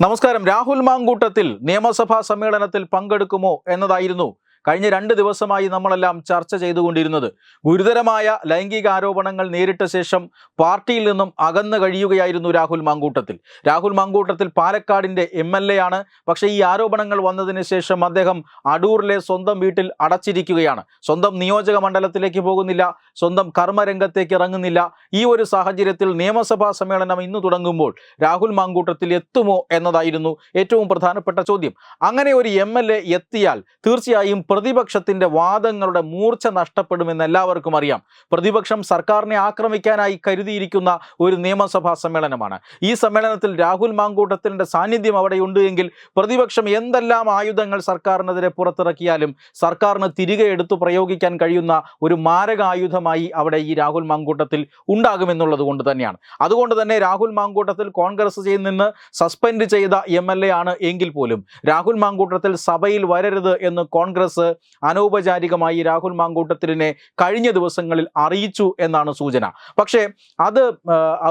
നമസ്കാരം. രാഹുൽ മാങ്കൂട്ടത്തിൽ നിയമസഭാ സമ്മേളനത്തിൽ പങ്കെടുക്കുമോ എന്നതായിരുന്നു കഴിഞ്ഞ രണ്ട് ദിവസമായി നമ്മളെല്ലാം ചർച്ച ചെയ്തുകൊണ്ടിരുന്നത്. ഗുരുതരമായ ലൈംഗിക ആരോപണങ്ങൾ നേരിട്ട ശേഷം പാർട്ടിയിൽ നിന്നും അകന്നു കഴിയുകയായിരുന്നു രാഹുൽ മാങ്കൂട്ടത്തിൽ. രാഹുൽ മാങ്കൂട്ടത്തിൽ പാലക്കാടിന്റെ എം എൽ എ ആണ് പക്ഷേ ഈ ആരോപണങ്ങൾ വന്നതിന് ശേഷം അദ്ദേഹം അടൂരിലെ സ്വന്തം വീട്ടിൽ അടച്ചിരിക്കുകയാണ്. സ്വന്തം നിയോജക മണ്ഡലത്തിലേക്ക് പോകുന്നില്ല. സ്വന്തം കർമ്മരംഗത്തേക്ക് ഇറങ്ങുന്നില്ല. ഈ ഒരു സാഹചര്യത്തിൽ നിയമസഭാ സമ്മേളനം ഇന്ന് തുടങ്ങുമ്പോൾ രാഹുൽ മാങ്കൂട്ടത്തിൽ എത്തുമോ എന്നതായിരുന്നു ഏറ്റവും പ്രധാനപ്പെട്ട ചോദ്യം. അങ്ങനെ ഒരു എം എത്തിയാൽ തീർച്ചയായും പ്രതിപക്ഷത്തിന്റെ വാദങ്ങളുടെ മൂർച്ച നഷ്ടപ്പെടുമെന്ന് എല്ലാവർക്കും അറിയാം. പ്രതിപക്ഷം സർക്കാരിനെ ആക്രമിക്കാനായി കരുതിയിരിക്കുന്ന ഒരു നിയമസഭാ സമ്മേളനമാണ്. ഈ സമ്മേളനത്തിൽ രാഹുൽ മാങ്കൂട്ടത്തിന്റെ സാന്നിധ്യം അവിടെയുണ്ട് എങ്കിൽ പ്രതിപക്ഷം എന്തെല്ലാം ആയുധങ്ങൾ സർക്കാരിനെതിരെ പുറത്തിറക്കിയാലും സർക്കാരിന് തിരികെ എടുത്തു പ്രയോഗിക്കാൻ കഴിയുന്ന ഒരു മാരക ആയുധമായി അവിടെ ഈ രാഹുൽ മാങ്കൂട്ടത്തിൽ ഉണ്ടാകുമെന്നുള്ളത് കൊണ്ട് തന്നെയാണ്. അതുകൊണ്ട് തന്നെ രാഹുൽ മാങ്കൂട്ടത്തിൽ കോൺഗ്രസ് നിന്ന് സസ്പെൻഡ് ചെയ്ത എ ആണ് എങ്കിൽ പോലും രാഹുൽ മാങ്കൂട്ടത്തിൽ സഭയിൽ വരരുത് എന്ന് കോൺഗ്രസ് അനൗപചാരികമായി രാഹുൽ മാങ്കൂട്ടത്തിലിനെ കഴിഞ്ഞ ദിവസങ്ങളിൽ അറിയിച്ചു എന്നാണ് സൂചന. പക്ഷേ അത്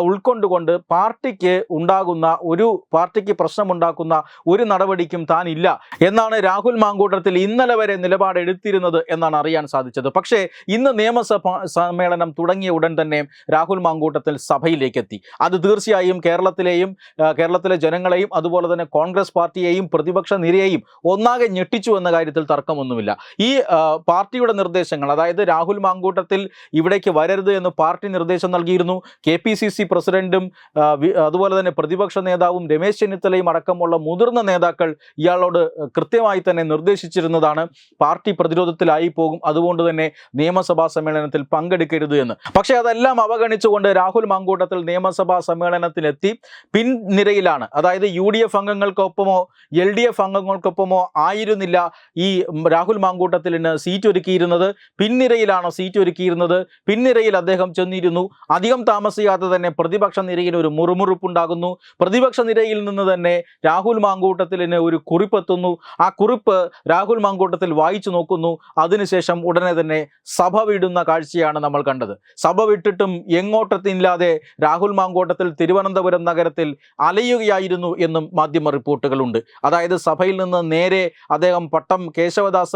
ഉൾക്കൊണ്ടുകൊണ്ട് പാർട്ടിക്ക് ഉണ്ടാകുന്ന ഒരു പാർട്ടിക്ക് പ്രശ്നമുണ്ടാക്കുന്ന ഒരു നടപടിക്കും താൻ ഇല്ല എന്നാണ് രാഹുൽ മാങ്കൂട്ടത്തിൽ ഇന്നലെ വരെ നിലപാട് എടുത്തിരുന്നത് എന്നാണ് അറിയാൻ സാധിച്ചത്. പക്ഷേ ഇന്ന് നിയമസഭ സമ്മേളനം തുടങ്ങിയ ഉടൻ തന്നെ രാഹുൽ മാങ്കൂട്ടത്തിൽ സഭയിലേക്ക് എത്തി അത് തീർച്ചയായും കേരളത്തിലെയും കേരളത്തിലെ ജനങ്ങളെയും അതുപോലെ തന്നെ കോൺഗ്രസ് പാർട്ടിയെയും പ്രതിപക്ഷ നിരയെയും ഒന്നാകെ ഞെട്ടിച്ചു എന്ന കാര്യത്തിൽ തർക്കമൊന്നുമില്ല. ഈ പാർട്ടിയുടെ നിർദ്ദേശങ്ങൾ അതായത് രാഹുൽ മാങ്കൂട്ടത്തിൽ ഇവിടേക്ക് വരരുത് എന്ന് പാർട്ടി നിർദ്ദേശം നൽകിയിരുന്നു. കെ പി സി സി പ്രസിഡന്റും അതുപോലെ തന്നെ പ്രതിപക്ഷ നേതാവും രമേശ് ചെന്നിത്തലയും അടക്കമുള്ള മുതിർന്ന നേതാക്കൾ ഇയാളോട് കൃത്യമായി തന്നെ നിർദ്ദേശിച്ചിരുന്നതാണ്. പാർട്ടി പ്രതിരോധത്തിലായി പോകും. അതുകൊണ്ട് തന്നെ നിയമസഭാ സമ്മേളനത്തിൽ പങ്കെടുക്കരുത് എന്ന്. പക്ഷേ അതെല്ലാം അവഗണിച്ചുകൊണ്ട് രാഹുൽ മാങ്കൂട്ടത്തിൽ നിയമസഭാ സമ്മേളനത്തിലെത്തി. പിൻനിരയിലാണ് അതായത് യു ഡി എഫ് അംഗങ്ങൾക്കൊപ്പമോ എൽ ഡി എഫ് അംഗങ്ങൾക്കൊപ്പമോ ആയിരുന്നില്ല ഈ രാഹുൽ മാങ്കൂട്ടത്തിന് സീറ്റ് ഒരുക്കിയിരുന്നത് പിൻനിരയിലാണ് സീറ്റ് ഒരുക്കിയിരുന്നത് പിൻനിരയിൽ അദ്ദേഹം ചെന്നിരുന്നു. അധികം താമസിയാതെ തന്നെ പ്രതിപക്ഷ നിരയിൽ ഒരു മുറുമുറുപ്പുണ്ടാകുന്നു. പ്രതിപക്ഷ നിരയിൽ നിന്ന് തന്നെ രാഹുൽ മാങ്കൂട്ടത്തിലിന് ഒരു കുറിപ്പെത്തുന്നു. ആ കുറിപ്പ് രാഹുൽ മാങ്കൂട്ടത്തിൽ വായിച്ചു നോക്കുന്നു. അതിനുശേഷം ഉടനെ തന്നെ സഭ വിടുന്ന കാഴ്ചയാണ് നമ്മൾ കണ്ടത്. സഭ വിട്ടിട്ടും എങ്ങോട്ടത്തില്ലാതെ രാഹുൽ മാങ്കോട്ടത്തിൽ തിരുവനന്തപുരം നഗരത്തിൽ അലയുകയായിരുന്നു എന്നും മാധ്യമ റിപ്പോർട്ടുകളുണ്ട്. അതായത് സഭയിൽ നിന്ന് നേരെ അദ്ദേഹം പട്ടം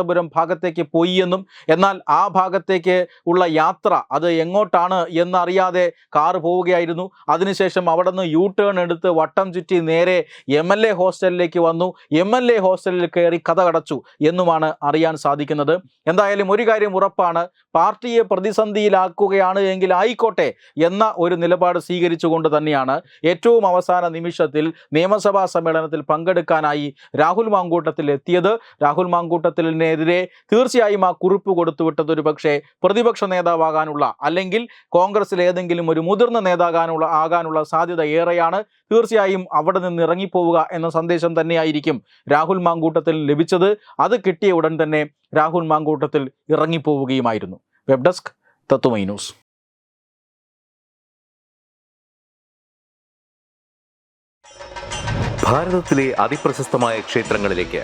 കേശവദാസപുരം ഭാഗത്തേക്ക് പോയി എന്നും എന്നാൽ ആ ഭാഗത്തേക്ക് ഉള്ള യാത്ര അത് എങ്ങോട്ടാണ് എന്നറിയാതെ കാറ് പോവുകയായിരുന്നു. അതിനുശേഷം അവിടെ നിന്ന് യു ടേൺ എടുത്ത് വട്ടം ചുറ്റി നേരെ എം എൽ എ ഹോസ്റ്റലിലേക്ക് വന്നു. എം എൽ എ ഹോസ്റ്റലിൽ കയറി കഥ കടച്ചു എന്നുമാണ് അറിയാൻ സാധിക്കുന്നത്. എന്തായാലും ഒരു കാര്യം ഉറപ്പാണ്. പാർട്ടിയെ പ്രതിസന്ധിയിലാക്കുകയാണ് എങ്കിൽ ആയിക്കോട്ടെ എന്ന ഒരു നിലപാട് സ്വീകരിച്ചുകൊണ്ട് തന്നെയാണ്. ഏറ്റവും അവസാന നിമിഷത്തിൽ നിയമസഭാ സമ്മേളനത്തിൽ പങ്കെടുക്കാനായി രാഹുൽ മാങ്കൂട്ടത്തിൽ എത്തിയത്. രാഹുൽ മാങ്കൂട്ടത്തിനെതിരെ തീർച്ചയായും ആ കുറിപ്പ് കൊടുത്തുവിട്ടത് ഒരു പക്ഷേ പ്രതിപക്ഷ നേതാവാകാനുള്ള അല്ലെങ്കിൽ കോൺഗ്രസിൽ ഏതെങ്കിലും ഒരു മുതിർന്ന നേതാകാനുള്ള ആകാനുള്ള സാധ്യത ഏറെയാണ്. തീർച്ചയായും അവിടെ നിന്ന് ഇറങ്ങിപ്പോവുക എന്ന സന്ദേശം തന്നെയായിരിക്കും രാഹുൽ മാങ്കൂട്ടത്തിൽ ലഭിച്ചത്. അത് കിട്ടിയ ഉടൻ തന്നെ Rahul Mamkootathil ഇറങ്ങിപ്പോവുകയുമായിരുന്നു. Web desk Tatvamayi news. ഭാരതത്തിലെ ക്ഷേത്രങ്ങളിലേക്ക്